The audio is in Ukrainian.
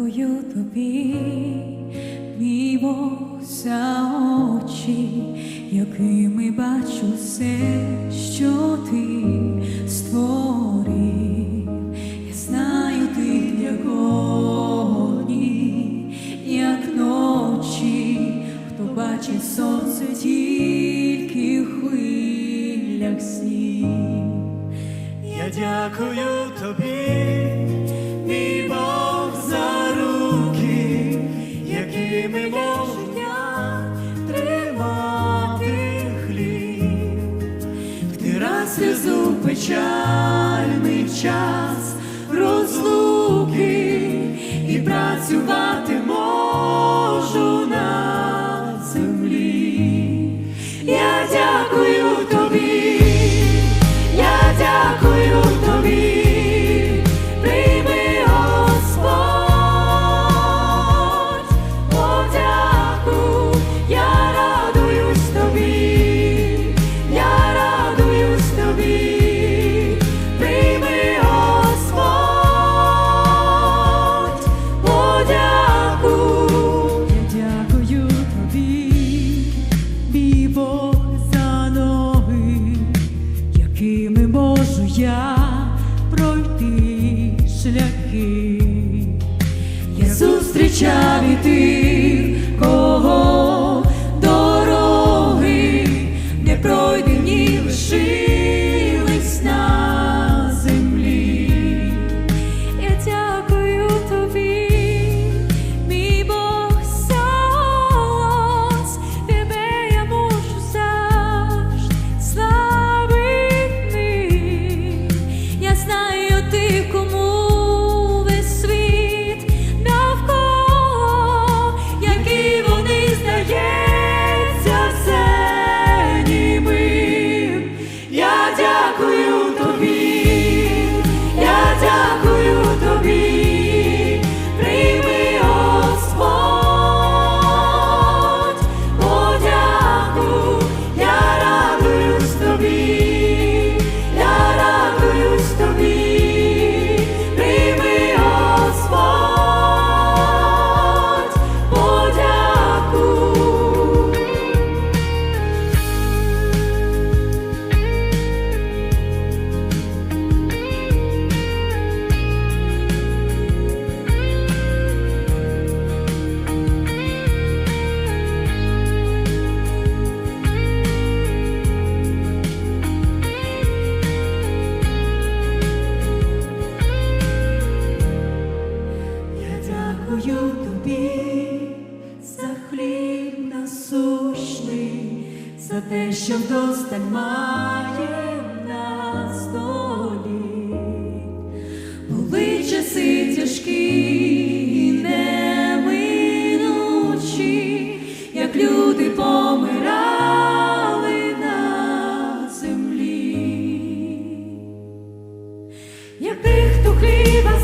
Дякую тобі, мій за очі, якими бачу все, що ти бачить сонце тільки в хвилях снів. Я дякую тобі, мій Бог, за руки, якими можу я тримати хліб, Втира сльозу печальний час розлуки і працювати Бог за ноги, якими можу я пройти шляхи. Я зустрічав і тих, за те, що вдосталь має на столі. Були часи тяжкі і неминучі, як люди помирали на землі як тих, хто хліба